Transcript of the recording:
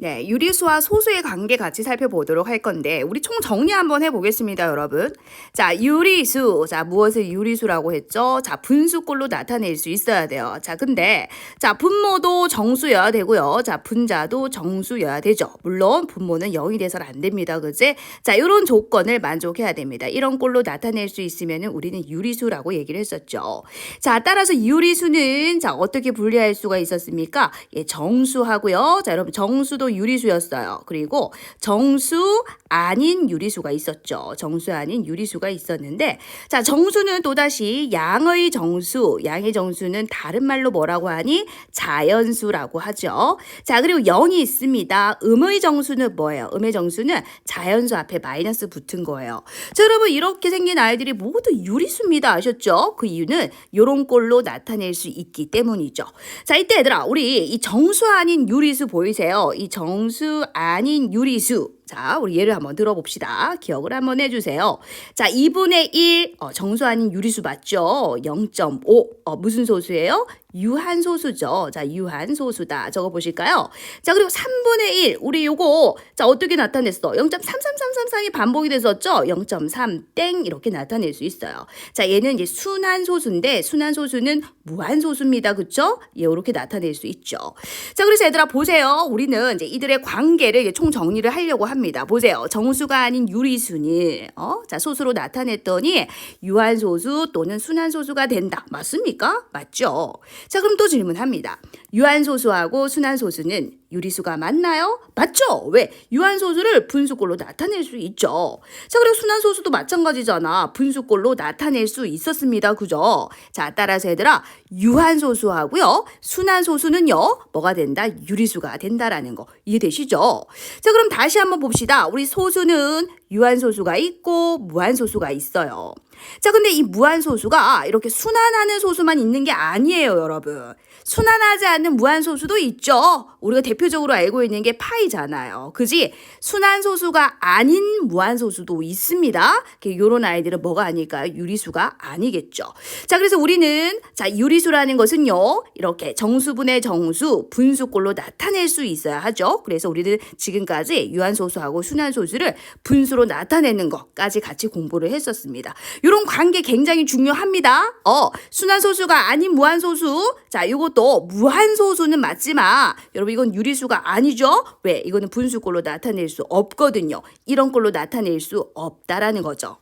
네, 유리수와 소수의 관계 같이 살펴보도록 할 건데 우리 총 정리 한번 해보겠습니다, 여러분. 자, 유리수. 자, 무엇을 유리수라고 했죠? 자, 분수꼴로 나타낼 수 있어야 돼요. 자, 근데 자, 분모도 정수여야 되고요. 자, 분자도 정수여야 되죠. 물론 분모는 0이 돼서는 안 됩니다. 그지? 자, 이런 조건을 만족해야 됩니다. 이런 꼴로 나타낼 수 있으면 우리는 유리수라고 얘기를 했었죠. 자, 따라서 유리수는 자, 어떻게 분리할 수가 있었습니까? 예, 정수하고요. 자, 여러분 정수도 유리수였어요. 그리고 정수 아닌 유리수가 있었죠. 정수 아닌 유리수가 있었는데 자, 정수는 또다시 양의 정수, 양의 정수는 다른 말로 뭐라고 하니? 자연수라고 하죠. 자, 그리고 0이 있습니다. 음의 정수는 뭐예요? 음의 정수는 자연수 앞에 마이너스 붙은 거예요. 자, 여러분 이렇게 생긴 아이들이 모두 유리수입니다. 아셨죠? 그 이유는 요런 꼴로 나타낼 수 있기 때문이죠. 자, 이때 얘들아, 우리 이 정수 아닌 유리수 보이세요? 이 정수 아닌 유리수. 자, 우리 예를 한번 들어봅시다. 기억을 한번 해주세요. 자, 2분의 1, 어, 정수 아닌 유리수 맞죠? 0.5, 어, 무슨 소수예요? 유한소수죠. 자, 유한소수다. 적어 보실까요? 자, 그리고 3분의 1. 우리 요거, 자, 어떻게 나타냈어? 0.33333이 반복이 됐었죠? 0.3땡. 이렇게 나타낼 수 있어요. 자, 얘는 이제 순한소수인데, 순한소수는 무한소수입니다. 그쵸? 예, 요렇게 나타낼 수 있죠. 자, 그래서 얘들아, 보세요. 우리는 이제 이들의 관계를 이제 총 정리를 하려고 합니다. 보세요. 정수가 아닌 유리수는, 어? 자, 소수로 나타냈더니, 유한소수 또는 순한소수가 된다. 맞습니까? 맞죠? 자, 그럼 또 질문합니다. 유한소수하고 순한소수는 유리수가 맞나요? 맞죠? 왜? 유한소수를 분수꼴로 나타낼 수 있죠. 자, 그리고 순한소수도 마찬가지잖아. 분수꼴로 나타낼 수 있었습니다. 그죠? 자, 따라서 얘들아, 유한소수하고요. 순한소수는요, 뭐가 된다? 유리수가 된다라는 거. 이해되시죠? 자, 그럼 다시 한번 봅시다. 우리 소수는 유한소수가 있고, 무한소수가 있어요. 자, 근데 이 무한소수가 이렇게 순환하는 소수만 있는 게 아니에요, 여러분. 순환하지 않는 무한소수도 있죠. 우리가 대표적으로 알고 있는 게 파이잖아요. 그지? 순환소수가 아닌 무한소수도 있습니다. 요런 아이들은 뭐가 아닐까요? 유리수가 아니겠죠. 자, 그래서 우리는 자, 유리수라는 것은요. 이렇게 정수분의 정수, 분수꼴로 나타낼 수 있어야 하죠. 그래서 우리는 지금까지 유한소수하고 순환소수를 분수로 나타내는 것까지 같이 공부를 했었습니다. 이런 관계 굉장히 중요합니다. 어, 순환소수가 아닌 무한소수. 자, 이것도 무한소수는 맞지만 여러분 이건 유리수가 아니죠? 왜? 이거는 분수꼴로 나타낼 수 없거든요. 이런 꼴로 나타낼 수 없다라는 거죠.